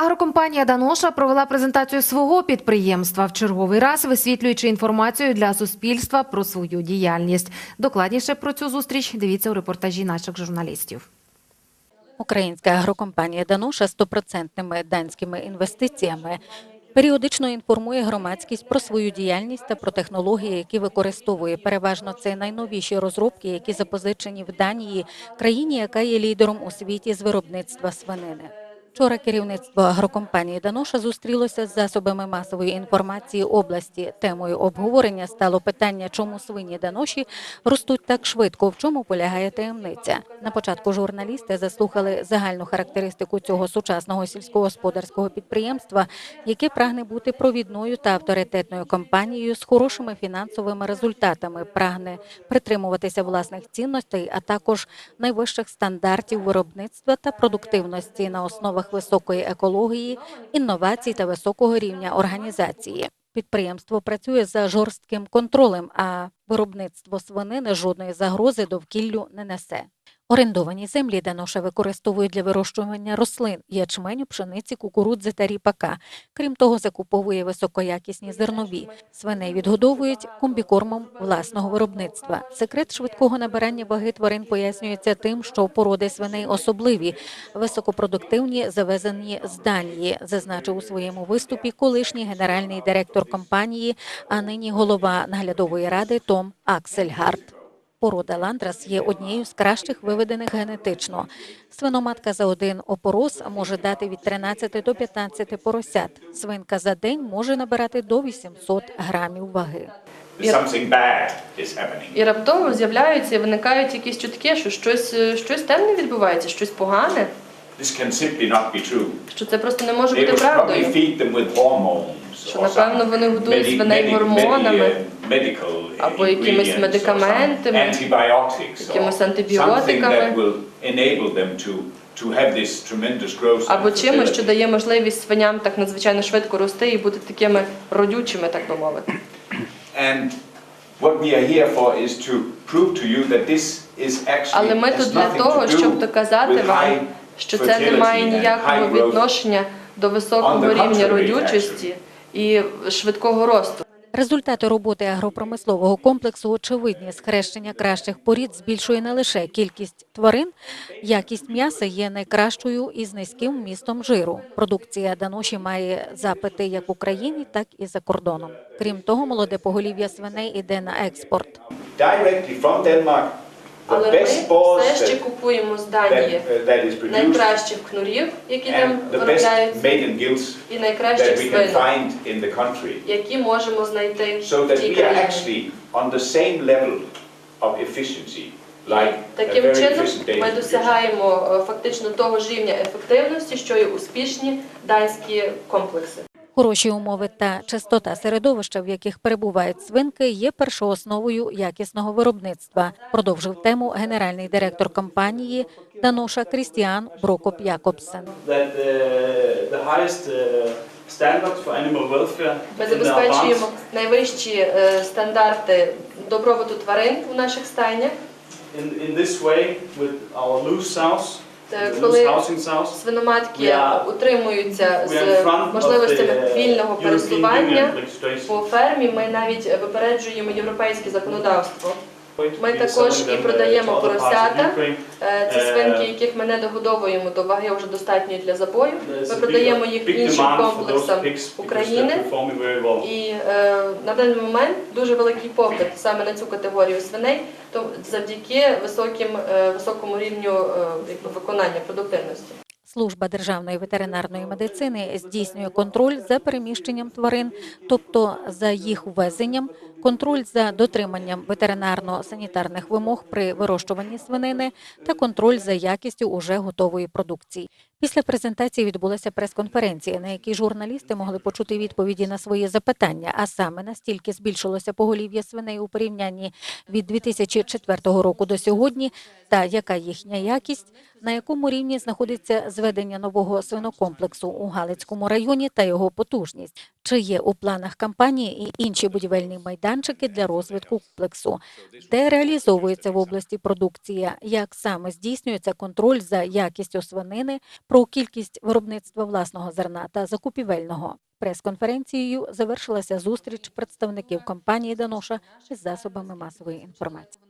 Агрокомпанія Даноша провела презентацію свого підприємства в черговий раз, висвітлюючи інформацію для суспільства про свою діяльність. Докладніше про цю зустріч дивіться у репортажі наших журналістів. Українська агрокомпанія Дануша стопроцентними данськими інвестиціями періодично інформує громадськість про свою діяльність та про технології, які використовує. Переважно це найновіші розробки, які запозичені в Данії, країні, яка є лідером у світі з виробництва свинини. Вчора керівництво агрокомпанії Даноша зустрілося з засобами масової інформації області. Темою обговорення стало питання, чому свині Даноші ростуть так швидко, в чому полягає таємниця. На початку журналісти заслухали загальну характеристику цього сучасного сільськогосподарського підприємства, яке прагне бути провідною та авторитетною компанією з хорошими фінансовими результатами, прагне притримуватися власних цінностей, а також найвищих стандартів виробництва та продуктивності на основах високої екології, інновацій та високого рівня організації. Підприємство працює за жорстким контролем, а виробництво свинини жодної загрози довкіллю не несе. Орендовані землі Даноша використовують для вирощування рослин, ячменю, пшениці, кукурудзи та ріпака. Крім того, закуповує високоякісні зернові. Свиней відгодовують комбікормом власного виробництва. Секрет швидкого набирання ваги тварин пояснюється тим, що породи свиней особливі, високопродуктивні, завезені з Данії, зазначив у своєму виступі колишній генеральний директор компанії, а нині голова наглядової ради Том Аксельгард. Порода ландрас є однією з кращих виведених генетично. Свиноматка за один опорос може дати від 13 до 15 поросят. Свинка за день може набирати до 800 грамів ваги. І раптово з'являються і виникають якісь чутки, що щось, е, щось темне відбувається, щось погане, що це просто не може бути правдою. Що, напевно, вони годують свиней гормонами, uh, або якимись медикаментами, якимись антибіотиками. Або чимось, що дає можливість свиням так надзвичайно швидко рости і бути такими родючими, так би мовити. Але ми тут для того, щоб доказати вам, що це не має ніякого відношення до високого рівня родючості і швидкого росту. Результати роботи агропромислового комплексу очевидні. Схрещення кращих порід збільшує не лише кількість тварин, якість м'яса є найкращою із низьким вмістом жиру. Продукція Даноші має запити як в Україні, так і за кордоном. Крім того, молоде поголів'я свиней іде на експорт. Але ми все ще купуємо з Данії uh, найкращих кнурів, які там виробляються, і that найкращих свинок, які можемо знайти в тій країні. like Таким чином ми досягаємо е, фактично того ж рівня ефективності, що й успішні данські комплекси. Хороші умови та чистота середовища, в яких перебувають свинки, є першоосновою якісного виробництва. Продовжив тему генеральний директор компанії Даноша Крістіан Брокоп Якобсен. uh, uh, Ми забезпечуємо найвищі е, стандарти добробуту тварин у наших стайнях. in, in this way with our loose sows, Це the коли loose housing sows, свиноматки утримуються з можливостями вільного пересування по фермі. Ми навіть випереджуємо європейське законодавство. Ми також і продаємо поросята. Е, Ці Е, свинки, яких ми не догодовуємо до ваги вже достатньої для забою. Ми продаємо їх іншим комплексам України. І е, на даний момент дуже великий попит саме на цю категорію свиней, то завдяки високим, е, високому рівню е, виконання продуктивності. Служба державної ветеринарної медицини здійснює контроль за переміщенням тварин, тобто за їх ввезенням, контроль за дотриманням ветеринарно-санітарних вимог при вирощуванні свинини та контроль за якістю уже готової продукції. Після презентації відбулася прес-конференція, на якій журналісти могли почути відповіді на свої запитання, а саме настільки збільшилося поголів'я свиней у порівнянні від 2004 року до сьогодні, та яка їхня якість, на якому рівні знаходиться зведення нового свинокомплексу у Галицькому районі та його потужність. Чи є у планах компанії і інші будівельні майданчики для розвитку комплексу? Де реалізовується в області продукція? Як саме здійснюється контроль за якістю свинини, про кількість виробництва власного зерна та закупівельного? Прес-конференцією завершилася зустріч представників компанії Даноша із засобами масової інформації.